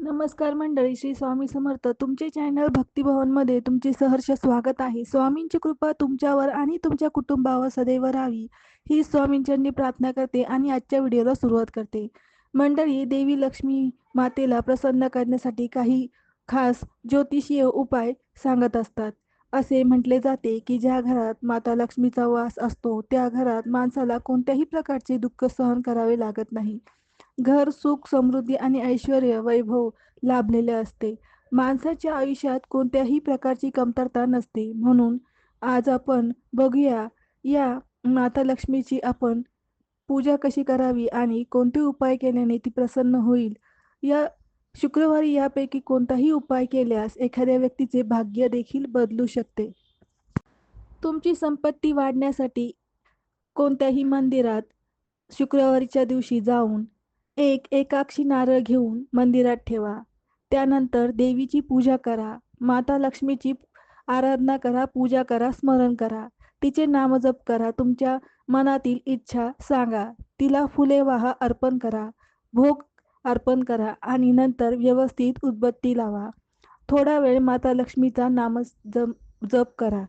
नमस्कार मंडळी श्री स्वामी समर्थ. तुमचे चॅनल भक्तिभवनमध्ये तुमचे सहर्ष स्वागत आहे. स्वामींची कृपा तुमच्यावर आणि तुमच्या कुटुंबावर सदैव राहावी. ही स्वामींच्यांनी प्रार्थना करते आणि आजच्या व्हिडिओला सुरुवात करते. मंडळी देवी लक्ष्मी मातेला प्रसन्न करण्यासाठी काही खास ज्योतिषीय उपाय सांगत असतात. असे म्हटले जाते की ज्या घरात माता लक्ष्मीचा वास असतो त्या घरात माणसाला कोणत्याही प्रकारचे दुःख सहन करावे लागत नाही. घर सुख समृद्धी आणि ऐश्वर वैभव लाभलेले असते. माणसाच्या आयुष्यात कोणत्याही प्रकारची कमतरता नसते. म्हणून आज आपण बघूया या माता लक्ष्मीची आपण पूजा कशी करावी आणि कोणते उपाय केल्याने ती प्रसन्न होईल? या शुक्रवारी यापैकी कोणताही उपाय केल्यास एखाद्या व्यक्तीचे भाग्य देखील बदलू शकते. तुमची संपत्ती वाढण्यासाठी कोणत्याही मंदिरात शुक्रवारीच्या दिवशी जाऊन एक एकाक्षी नारळ घेऊन मंदिरात ठेवा. त्यानंतर देवीची पूजा करा. माता लक्ष्मीची आराधना करा पूजा करा स्मरण करा. तिचे नामजप करा. तुमच्या मनातील इच्छा सांगा. तिला फुले वाहा अर्पण करा. भोग अर्पण करा आणि नंतर व्यवस्थित उदबत्ती लावा. थोडा वेळ माता लक्ष्मीचा नाम जप जप करा.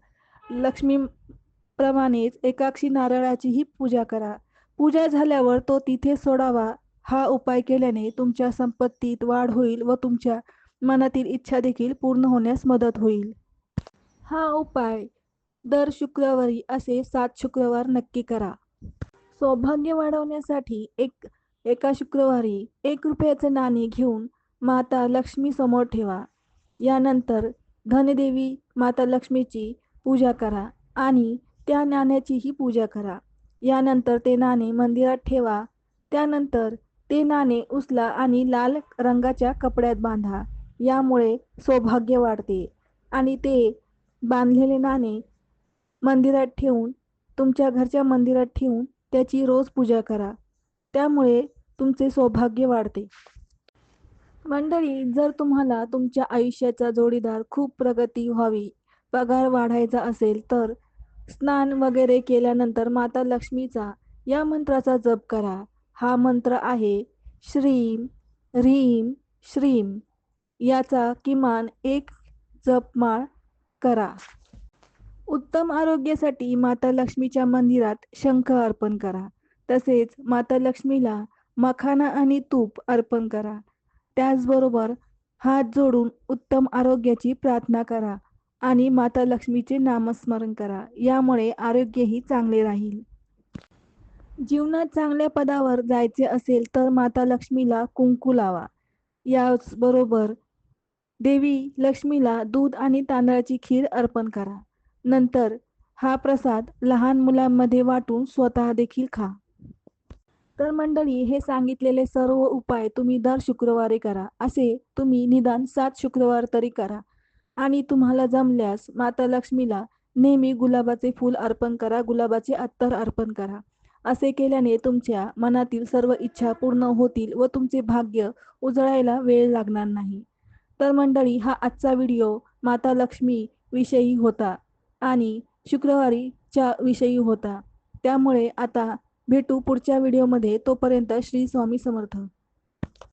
लक्ष्मीप्रमाणेच एकाक्षी नारळाचीही पूजा करा. पूजा झाल्यावर तो तिथे सोडावा. हा उपाय केल्याने तुमच्या संपत्तीत वाढ होईल व तुमच्या मनातील इच्छा देखील पूर्ण होण्यास मदत होईल. हा उपाय दर शुक्रवारी असे सात शुक्रवार नक्की करा. सौभाग्य वाढवण्यासाठी एक एका शुक्रवारी एक रुपयाचे नाणे घेऊन माता लक्ष्मी समोर ठेवा. यानंतर धनदेवी माता लक्ष्मीची पूजा करा आणि त्या नाण्याचीही पूजा करा. यानंतर ते नाणे मंदिरात ठेवा. त्यानंतर ते नाणे उचला आणि लाल रंगाच्या कपड्यात बांधा. यामुळे सौभाग्य वाढते. आणि ते बांधलेले नाणे मंदिरात ठेवून तुमच्या घरच्या मंदिरात ठेवून त्याची रोज पूजा करा. त्यामुळे तुमचे सौभाग्य वाढते. मंडळी जर तुम्हाला तुमच्या आयुष्याचा जोडीदार खूप प्रगती व्हावी पगार वाढायचा असेल तर स्नान वगैरे केल्यानंतर माता लक्ष्मीचा या मंत्राचा जप करा. हा मंत्र आहे श्रीम ह्रीम श्रीम याचा किमान एक जपमाळ करा. उत्तम आरोग्यासाठी माता लक्ष्मीच्या मंदिरात शंख अर्पण करा. तसेच माता लक्ष्मीला मखाना आणि तूप अर्पण करा. त्याचबरोबर हात जोडून उत्तम आरोग्याची प्रार्थना करा आणि माता लक्ष्मीचे नामस्मरण करा. यामुळे आरोग्यही चांगले राहील. जीवनात चांगल्या पदावर जायचे असेल तर माता लक्ष्मीला कुंकू लावा. याचबरोबर देवी लक्ष्मीला दूध आणि तांदळाची खीर अर्पण करा. नंतर हा प्रसाद लहान मुलांमध्ये वाटून स्वतः देखील खा. तर मंडळी हे सांगितलेले सर्व उपाय तुम्ही दर शुक्रवारी करा. असे तुम्ही निदान सात शुक्रवार तरी करा. आणि तुम्हाला जमल्यास माता लक्ष्मीला नेहमी गुलाबाचे फूल अर्पण करा. गुलाबाचे अत्तर अर्पण करा. असे केल्याने तुमच्या मनातील सर्व इच्छा पूर्ण होतील व तुमचे भाग्य उजळायला वेळ लागणार नाही. तर मंडळी हा आजचा व्हिडिओ माता लक्ष्मी विषयी होता आणि शुक्रवारीच्या विषयी होता. त्यामुळे आता भेटू पुढच्या व्हिडिओमध्ये. तोपर्यंत श्री स्वामी समर्थ.